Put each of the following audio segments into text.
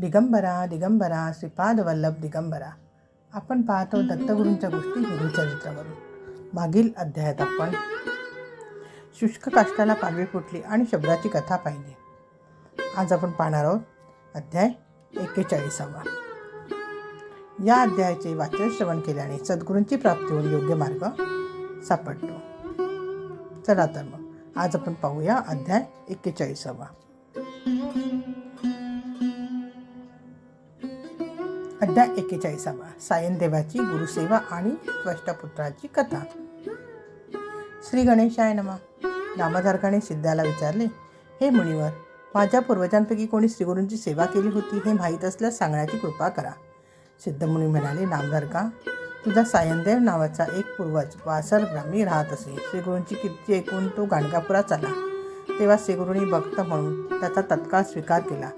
दिगंबरा दिगंबरा श्रीपाद वल्लभ दिगंबरा. आपण पाहतो दत्तगुरूंच्या गोष्टी गुरुचरित्रावरून मागील अध्यायात आपण शुष्क काष्टाला पालवी फुटली आणि शब्दाची कथा पाहिली. आज आपण पाहणार आहोत अध्याय एक्केचाळीसावा या अध्यायाचे वाचन श्रवण केल्याने सद्गुरूंची प्राप्ती होऊन योग्य मार्ग सापडतो. चला तर मग आज आपण पाहूया अध्याय एक्केचाळीसावा अध्याय एक्केचाळीसावा. सायनदेवाची गुरुसेवा आणि त्वष्टपुत्राची कथा. श्री गणेशाय नमा. नामधारकाने सिद्धाला विचारले हे मुनिवर माझ्या पूर्वजांपैकी कोणी श्रीगुरूंची सेवा केली होती हे माहीत असल्यास सांगण्याची कृपा करा. सिद्धमुनी म्हणाले नामधारका तुझा सायनदेव नावाचा एक पूर्वज वासर ग्रामी राहत असे. श्रीगुरूंची कीर्ती ऐकून तो गाणगापुरात आला. तेव्हा श्रीगुरूंनी भक्त म्हणून त्याचा तत्काळ स्वीकार केला.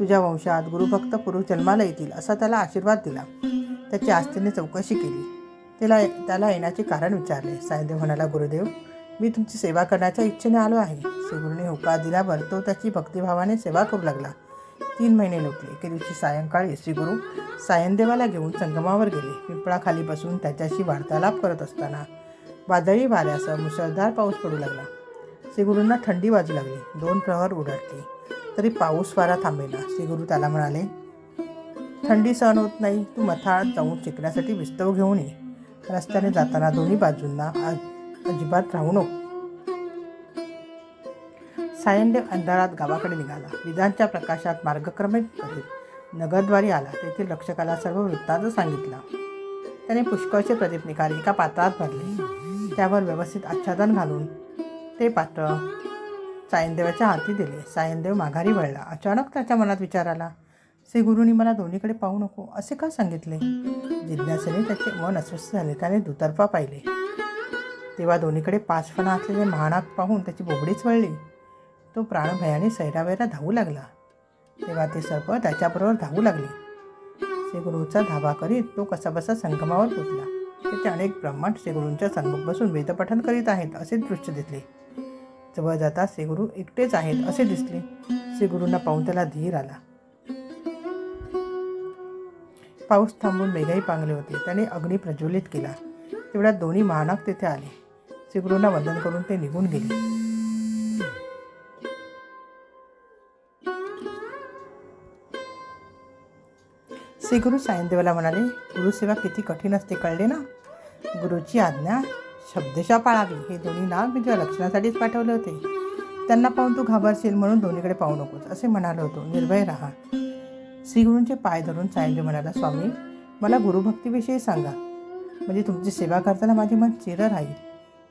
तुझ्या वंशात गुरुभक्त पुरुष जन्माला येतील असा त्याला आशीर्वाद दिला. त्याची आस्थेने चौकशी केली. तिला त्याला येण्याचे कारण विचारले. सायदेव म्हणाला गुरुदेव मी तुमची सेवा करण्याच्या इच्छेने आलो आहे. श्रीगुरूंनी होकार दिल्यावर तो त्याची भक्तिभावाने सेवा करू लागला. तीन महिने लोटले. एके दिवशी सायंकाळी श्रीगुरू सायनदेवाला घेऊन संगमावर गेले. पिंपळाखाली बसून त्याच्याशी वार्तालाप करत असताना वादळी वाऱ्यासह मुसळधार पाऊस पडू लागला. श्रीगुरूंना थंडी वाजू लागली. दोन प्रहर उडटले तरी पाऊस वारा श्री गुरु त्याला म्हणाले थंडी सहन होत नाही. तू मथाळ जाऊन शिकण्यासाठी विस्तव घेऊन ये. रस्त्याने जाताना दोन्ही बाजूंना अजिबात राहू नको. सायनदेव अंधारात गावाकडे निघाला. विजांच्या प्रकाशात मार्गक्रमे करीत नगरद्वारी आला. तेथील रक्षकाला सर्व वृत्तांत सांगितला. त्याने पुष्कळचे प्रदीप निकाल एका पात्रात भरले. त्यावर व्यवस्थित आच्छादन घालून ते पात्र सायनदेवाच्या हाती दिले. सायनदेव माघारी वळला. अचानक त्याच्या मनात विचार आला. श्री गुरुनी मला दोन्हीकडे पाहू नको. असे का सांगितले? जिज्ञासेने त्याचे मन अस्वस्थ झाले. त्याने दुतर्फा पाहिले. तेव्हा दोन्हीकडे पाच फणा असलेले महानाक पाहून त्याची बोबडीच वळली. तो प्राणभयाने सैरावैरा धावू लागला. तेव्हा ते सर्प त्याच्याबरोबर धावू लागले. श्रीगुरूचा धावा करीत तो कसाबसा संगमावर पोचला. तेथे अनेक ब्रह्मांड श्रीगुरूंच्या संगम बसून वेदपठन करीत आहेत असे दृश्य दिसले. जवळ जाता श्रीगुरू एकटेच आहेत असे दिसले. श्रीगुरूंना पाहून त्याला धीर आला. पाऊस थांबून मेघाही पांगले होते. त्याने अग्नी प्रज्वलित केला. तेवढ्यात दोन्ही महानाग तेथे आले. श्रीगुरूंना वंदन करून ते निघून गेले. श्रीगुरु सायंदेवाला म्हणाले गुरुसेवा किती कठीण असते कळले ना? गुरुची आज्ञा शब्दशा पाळावी हे दोन्ही नाव मी तुझ्या रक्षणासाठीच पाठवले होते. त्यांना पाहून तू घाबरशील म्हणून दोन्हीकडे पाहू नकोस असे म्हणालो होतो. निर्भय राहा. श्रीगुरूंचे पाय धरून सायंजी म्हणाला स्वामी मला गुरुभक्तीविषयी सांगा. म्हणजे तुमची सेवा करताना माझे मन चिर राहील.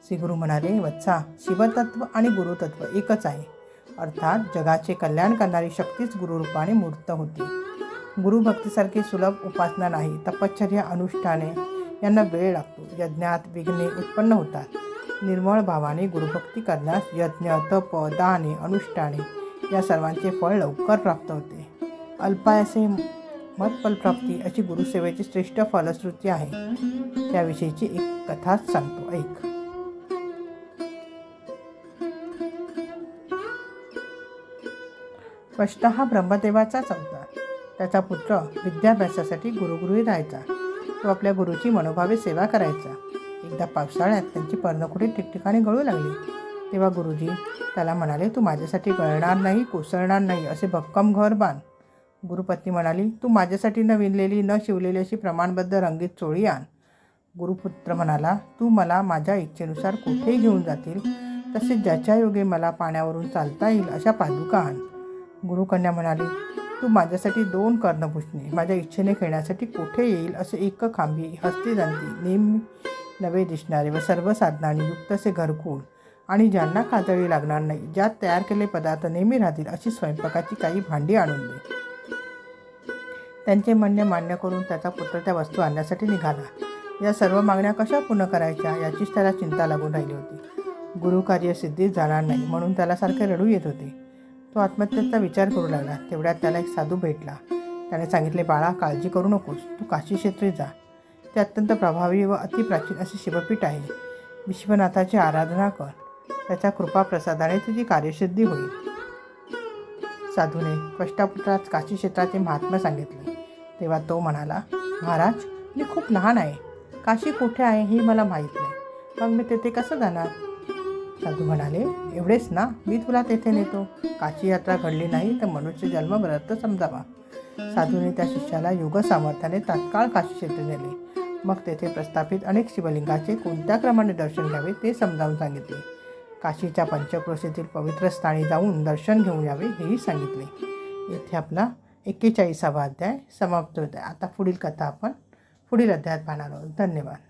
श्रीगुरू म्हणाले वत्सा शिवतत्व आणि गुरुतत्व एकच आहे. अर्थात जगाचे कल्याण करणारी शक्तीच गुरुरूपाने मूर्त होती. गुरुभक्तीसारखी सुलभ उपासना नाही. तपश्चर्या अनुष्ठाने यांना वेळ लागतो. यज्ञात विघ्ने उत्पन्न होतात. निर्मळ भावाने गुरुभक्ती करण्यास यज्ञ तप दाने अनुष्ठाने या सर्वांचे फळ लवकर प्राप्त होते. अल्पायासे मतफलप्राप्ती अशी गुरुसेवेची श्रेष्ठ फलश्रुती आहे. त्याविषयीची एक कथाच सांगतो. ऐक. स्पष्ट हा ब्रह्मदेवाचाच अवतार. त्याचा पुत्र विद्याभ्यासासाठी गुरुगृही राहायचा. तो आपल्या गुरुची मनोभावे सेवा करायचा. एकदा पावसाळ्यात त्यांची पर्णकुटी ठिकठिकाणी गळू लागली. तेव्हा गुरुजी त्याला म्हणाले तू माझ्यासाठी गळणार नाही कोसळणार नाही असे भक्कम घर बांध. गुरुपत्नी म्हणाली तू माझ्यासाठी न विणलेली न शिवलेली अशी प्रमाणबद्ध रंगीत चोळी आण. गुरुपुत्र म्हणाला तू मला माझ्या इच्छेनुसार कुठेही घेऊन जातील तसेच ज्याच्या योगे मला पाण्यावरून चालता येईल अशा पादुका आण. गुरुकन्या म्हणाली तू माझ्यासाठी दोन कर्णभूषणे माझ्या इच्छेने खेळण्यासाठी कुठे येईल असे एक खांबी हस्ती जाणती नेहमी नवे दिसणारे व सर्व साधनांनी युक्त असे घरकुल आणि ज्यांना कातळी लागणार नाही ज्यात तयार केलेले पदार्थ नेहमी राहतील अशी स्वयंपाकाची काही भांडी आणून दे. त्यांचे म्हणणे मान्य करून त्याचा पुत्र त्या वस्तू आणण्यासाठी निघाला. या सर्व मागण्या कशा पूर्ण करायच्या याचीच त्याला चिंता लागून राहिली होती. गुरुकार्य सिद्धीच जाणार नाही म्हणून त्याला सारखे रडू येत होते. तो आत्महत्येचा विचार करू लागला. तेवढ्यात त्याला एक साधू भेटला. त्याने सांगितले बाळा काळजी करू नकोस. तू काशी क्षेत्री जा. ते अत्यंत प्रभावी व अतिप्राचीन असे शिवपीठ आहे. विश्वनाथाची आराधना कर. त्याच्या कृपा प्रसादाने तुझी कार्यसिद्धी होईल. साधूने कष्टापुत्रात काशी क्षेत्राचे महात्म्य सांगितले. तेव्हा तो म्हणाला महाराज मी खूप लहान आहे. काशी कुठे आहे हे मला माहीत नाही. मग मी तेथे कसं जाणार? साधू म्हणाले एवढेच ना मी तुला तेथे नेतो. काशी यात्रा घडली नाही तर मनुष्य जन्म व्रत समजावा. साधूने त्या शिष्याला योग सामर्थ्याने तात्काळ काशी क्षेत्र नेले. मग तेथे प्रस्थापित अनेक शिवलिंगाचे कोणत्या क्रमाने दर्शन घ्यावे ते समजावून सांगितले. काशीच्या पंचक्रोशीतील पवित्र स्थानी जाऊन दर्शन घेऊन यावे हेही सांगितले. येथे आपला एक्केचाळीसावा अध्याय समाप्त होत आहे आता पुढील कथा आपण पुढील अध्यायात पाहणार आहोत. धन्यवाद.